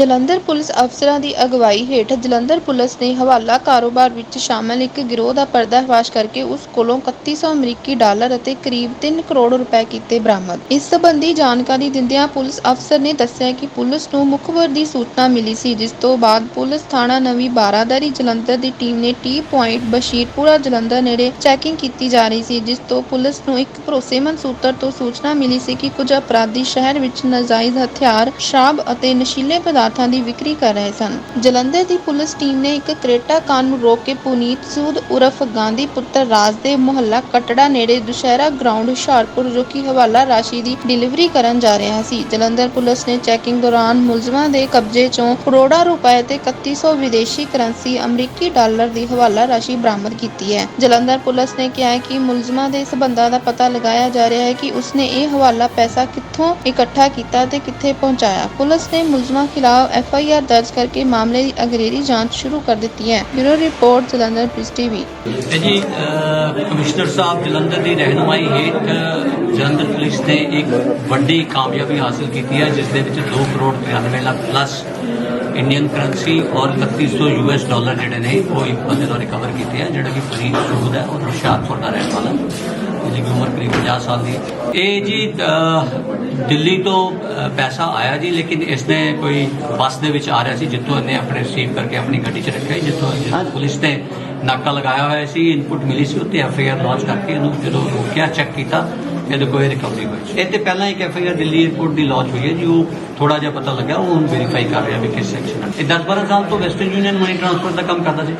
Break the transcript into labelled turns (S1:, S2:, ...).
S1: Jalandhar police ਅਫਸਰਾਂ ਦੀ ਅਗਵਾਈ ਹੇਠ ਜਲੰਧਰ ਪੁਲਿਸ ਨੇ ਹਵਾਲਾ ਕਾਰੋਬਾਰ ਵਿੱਚ ਸ਼ਾਮਲ ਇੱਕ ਗਿਰੋਹ ਦਾ ਪਰਦਾਫਾਸ਼ ਕਰਕੇ ਉਸ ਕੋਲੋਂ 3100 ਅਮਰੀਕੀ ਡਾਲਰ ਅਤੇ ਕਰੀਬ 3 ਕਰੋੜ ਰੁਪਏ ਕੀਤੇ ਬਰਾਮਦ। ਇਸ ਸੰਬੰਧੀ ਜਾਣਕਾਰੀ ਦਿੰਦਿਆਂ ਪੁਲਿਸ ਅਫਸਰ ਨੇ ਦੱਸਿਆ ਕਿ ਪੁਲਿਸ ਨੂੰ ਮੁਖਬਰ ਦੀ ਸੂਚਨਾ ਮਿਲੀ ਸੀ, ਜਿਸ ਤੋਂ ਬਾਅਦ ਪੁਲਿਸ ਥਾਣਾ ਨਵੀਂ ਬਾਰਾਦਰੀ ਜਲੰਧਰ ਦੀ ਟੀਮ ਨੇ ਟੀ ਪੁਆਇੰਟ ਬਸ਼ੀਰਪੁਰਾ ਜਲੰਧਰ ਨੇੜੇ ਚੈਕਿੰਗ ਕੀਤੀ ਜਾ ਰਹੀ ਸੀ, ਜਿਸ ਤੋਂ ਪੁਲਿਸ ਨੂੰ ਇੱਕ ਭਰੋਸੇਮੰਦ ਸੂਤਰ ਤੋਂ ਸੂਚਨਾ ਮਿਲੀ ਸੀ ਕਿ ਕੁਝ ਅਪਰਾਧੀ ਸ਼ਹਿਰ ਵਿੱਚ ਨਾਜਾਇਜ਼ ਹਥਿਆਰ, ਸ਼ਰਾਬ ਅਤੇ ਨਸ਼ੀਲੇ ਪਦਾਰਥ ਦੀ ਵਿਕਰੀ ਕਰ ਰਹੇ ਸਨ। ਜਲੰਧਰ ਦੀ ਪੁਲਿਸ ਟੀਮ ਨੇ ਇੱਕ ਕਰੇਟਾ ਕਾਰ ਨੂੰ ਰੋਕ ਕੇ ਪੁਨੀਤ, ਸੂਦ, ਉਰਫ ਗਾਂਧੀ ਪੁੱਤਰ ਰਾਜ ਦੇ ਮੁਹੱਲਾ ਕਟੜਾ ਨੇੜੇ ਦੁਸ਼ਹਿਰਾ ਗਰਾਊਂਡ ਹੁਸ਼ਿਆਰਪੁਰ, ਜੋ ਕਿ ਹਵਾਲਾ ਰਾਸ਼ੀ ਦੀ ਡਿਲੀਵਰੀ ਕਰਨ ਜਾ ਰਿਹਾ ਸੀ। ਜਲੰਧਰ ਪੁਲਿਸ ਨੇ ਚੈਕਿੰਗ ਦੌਰਾਨ ਮੁਲਜ਼ਮਾਂ ਦੇ ਕਬਜ਼ੇ ਚੋਂ ਕਰੋੜਾਂ ਰੁਪਏ ਤੇ 3100 ਵਿਦੇਸ਼ੀ ਕਰੰਸੀ ਅਮਰੀਕੀ ਡਾਲਰ ਦੀ ਹਵਾਲਾ ਰਾਸ਼ੀ ਬਰਾਮਦ ਕੀਤੀ ਹੈ। ਜਲੰਧਰ ਪੁਲਿਸ ਨੇ ਕਿਹਾ ਕਿ ਮੁਲਜ਼ਮਾਂ ਦੇ ਸਬੰਧਾਂ ਦਾ ਪਤਾ ਲਗਾਇਆ ਜਾ ਰਿਹਾ ਹੈ ਕਿ ਉਸਨੇ ਇਹ ਹਵਾਲਾ ਪੈਸਾ ਕਿੱਥੋਂ ਇਕੱਠਾ ਕੀਤਾ ਤੇ ਕਿੱਥੇ ਪਹੁੰਚਾਇਆ। ਪੁਲਿਸ ਨੇ ਮੁਲਜ਼ਮਾਂ ਖਿਲਾਫ ਐਫ ਆਈ ਆਰ ਦਰਜ ਕਰਕੇ ਮਾਮਲੇ ਦੀ ਅਗਲੇਰੀ ਜਾਂਚ ਸ਼ੁਰੂ ਕਰ ਦਿੱਤੀ ਹੈ ਬਿਊਰੋ ਰਿਪੋਰਟ ਜਲੰਧਰ ਪਿਸ ਟੀਵੀ
S2: ਜੀ ਕਮਿਸ਼ਨਰ ਸਾਹਿਬ, ਜਲੰਧਰ ਦੀ ਰਹਿਨੁਮਾਈ ਹੇਠ ਜਲੰਧਰ ਪੁਲਿਸ ਨੇ ਇੱਕ ਵੱਡੀ ਕਾਮਯਾਬੀ ਹਾਸਲ ਕੀਤੀ ਹੈ, ਜਿਸ ਦੇ ਵਿੱਚ 2 crore 93 lakh plus Indian currency ਔਰ 3100 ਯੂਐਸ ਡਾਲਰ ਜਿਹੜੇ ਨੇ, ਉਹ ਇੱਕ ਬੰਦੇ ਤੋਂ ਰਿਕਵਰ ਕੀਤੇ ਆ, ਜਿਹੜਾ ਕਿ ਫਰੀਦ ਸੂਦ ਹੈ ਔਰ ਹੁਸ਼ਿਆਰਪੁਰ ਦਾ ਰਹਿਣ ਵਾਲਾ। 50 ਸਾਲ ਦੀ। ਇਹ ਜੀ ਦਿੱਲੀ ਤੋਂ ਪੈਸਾ ਆਇਆ ਜੀ ਲੇਕਿਨ ਇਸਨੇ ਕੋਈ ਬੱਸ ਦੇ ਵਿੱਚ ਆ ਰਿਹਾ ਸੀ ਜਿੱਥੋਂ ਇਹਨੇ ਆਪਣੇ ਰਿਸੀਵ ਕਰਕੇ ਆਪਣੀ ਗੱਡੀ 'ਚ ਰੱਖਿਆ ਜਿੱਥੋਂ ਜਿੱਥੋਂ ਪੁਲਿਸ ਨੇ ਨਾਕਾ ਲਗਾਇਆ ਹੋਇਆ ਸੀ ਇਨਪੁਟ ਮਿਲੀ ਸੀ ਉੱਤੇ ਐਫ ਆਈ ਆਰ ਲਾਂਚ ਕਰਕੇ ਇਹਨੂੰ ਜਦੋਂ ਰੋਕਿਆ ਚੈੱਕ ਕੀਤਾ ਇਹਦੇ ਕੋਈ ਰਿਕਵਰੀ ਹੋਈ ਇਹ ਤੇ ਪਹਿਲਾਂ ਇੱਕ F I R Delhi airport the launch ਹੋਈ ਹੈ ਜੀ ਉਹ ਥੋੜਾ ਜਿਹਾ ਪਤਾ ਲੱਗਾ ਉਹ ਹੁਣ ਵੈਰੀਫਾਈ ਕਰ ਰਿਹਾ ਵੀ ਕਿਸ ਸੈਕਸ਼ਨ ਹੈ ਇਹ 10 12 ਸਾਲ ਤੋਂ ਵੈਸਟਰਨ ਯੂਨੀਅਨ ਮਨੀ ਟ੍ਰਾਂਸਫਰ ਦਾ ਕੰਮ ਕਰਦਾ ਸੀ।